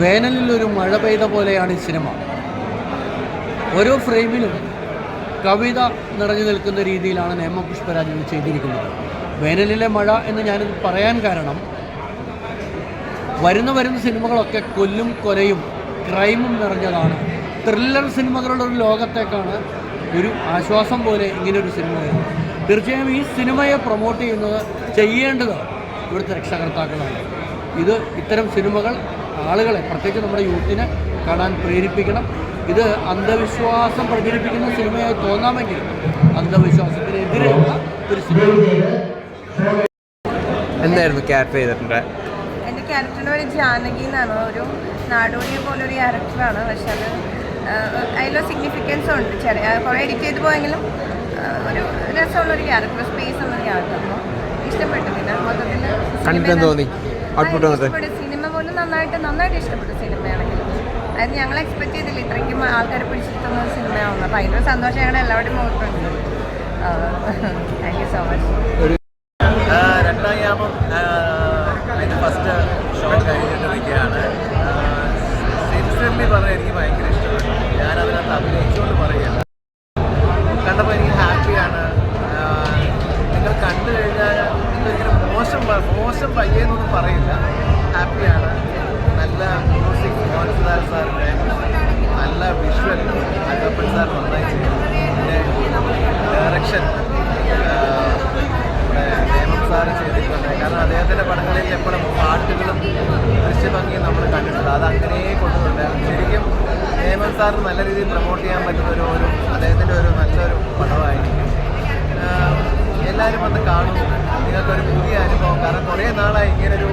വേനലിൽ ഒരു മഴ പെയ്ത പോലെയാണ് ഈ സിനിമ. ഓരോ ഫ്രെയിമിലും കവിത നിറഞ്ഞു നിൽക്കുന്ന രീതിയിലാണ് നേമ പുഷ്പരാജ് ഇത് ചെയ്തിരിക്കുന്നത്. വേനലിലെ മഴ എന്ന് ഞാനിത് പറയാൻ കാരണം വരുന്ന വരുന്ന സിനിമകളൊക്കെ കൊല്ലും കൊലയും ക്രൈമും നിറഞ്ഞതാണ്. ത്രില്ലർ സിനിമകളുടെ ഒരു ലോകത്തേക്കാണ് ഒരു ആശ്വാസം പോലെ ഇങ്ങനൊരു സിനിമ വരുന്നത്. തീർച്ചയായും ഈ സിനിമയെ പ്രൊമോട്ട് ചെയ്യുന്നത് ചെയ്യേണ്ടത് ഇവിടുത്തെ രക്ഷകർത്താക്കളാണ്. ഇത് ഇത്തരം സിനിമകൾ ആളുകളെ പ്രത്യേകിച്ച് നമ്മുടെ യൂത്തിനെ കാണാൻ പ്രേരിപ്പിക്കണം. ഇത് അന്ധവിശ്വാസം പ്രചരിപ്പിക്കുന്ന സിനിമയായി തോന്നാമെങ്കിൽ അന്ധവിശ്വാസത്തിനെതിരെയുള്ള ഒരു സിനിമ. എന്തായിരുന്നു ക്യാരക്ടർ ചെയ്തിട്ടുണ്ട്? എന്റെ ക്യാരക്ടറിന്റെ പേര് ജാനകി എന്നാണ്. ഒരു നാടോടിയെ പോലെ ഒരു ക്യാരക്ടറാണ് പക്ഷെ അത് അതിലൊരു സിഗ്നിഫിക്കൻസ് ഉണ്ട്. ചെറിയ കുറേ എഡിറ്റ് ചെയ്ത് പോയെങ്കിലും ഒരു രസമുള്ളൊരു ക്യാരക്ടർ സ്പേസ് ഉള്ളൊരു ക്യാരക്ടർ ഇഷ്ടപ്പെട്ടു പിന്നെ മൊത്തത്തിൽ കണ്ടിട്ട് തോന്നി? Output വന്നിട്ട്? ഇഷ്ടപ്പെട്ടു സിനിമ പോലും നന്നായിട്ട് നന്നായിട്ട് ഇഷ്ടപ്പെട്ടു സിനിമയാണെങ്കിൽ അതായത് ഞങ്ങൾ എക്സ്പെക്ട് ചെയ്തില്ല. ഇത്രയ്ക്കും ആൾക്കാരെ പിടിച്ചിരുത്തുന്ന ഒരു സിനിമയാവുന്നു അപ്പോൾ അതിന്റെ സന്തോഷം ഞങ്ങൾ എല്ലാവരുടെയും മുഖത്തുണ്ട്. Thank you so much sincerely എനിക്ക് കണ്ടപ്പോൾ എനിക്ക് ഹാപ്പിയാണ്. നിങ്ങൾ മോശം മോശം പയ്യെന്നൊന്നും പറയില്ല. ഹാപ്പിയാണ്. നല്ല മ്യൂസിക് മോഹൻലാൽ സാറിന്റെ നല്ല വിഷ്വൽ അകപ്പൻ സാർ നന്നായി ചെയ്തു. പിന്നെ ഡയറക്ഷൻ ഹേമം സാർ ചെയ്തിട്ടുണ്ട്. കാരണം അദ്ദേഹത്തിന്റെ പടങ്ങളിൽ എപ്പോഴും പാട്ടുകളും ദൃശ്യഭംഗിയും നമ്മൾ കണ്ടിട്ടുണ്ട്. അത് അങ്ങനെ കൊണ്ടുണ്ട് ശരിക്കും ഹേമം സാർ നല്ല രീതിയിൽ പ്രൊമോട്ട് ചെയ്യാൻ പറ്റുന്ന ഒരു ഒരു അദ്ദേഹത്തിന്റെ ഒരു നല്ലൊരു പടമായിരിക്കും. എല്ലാവരും വന്ന് കാണും. നിങ്ങൾക്കൊരു പുതിയ അനുഭവം. കാരണം കുറേ നാളായി ഇങ്ങനൊരു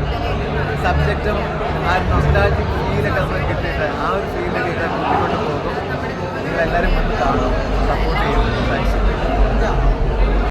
സബ്ജക്റ്റും ആ ഒരു നൊസ്റ്റാജിക് ഫീലൊക്കെ നമുക്ക് കിട്ടിയിട്ട് ആ ഒരു ഫീലൊക്കെ കിട്ടാൻ കൂട്ടിക്കൊണ്ട് പോകും. നിങ്ങളെല്ലാവരും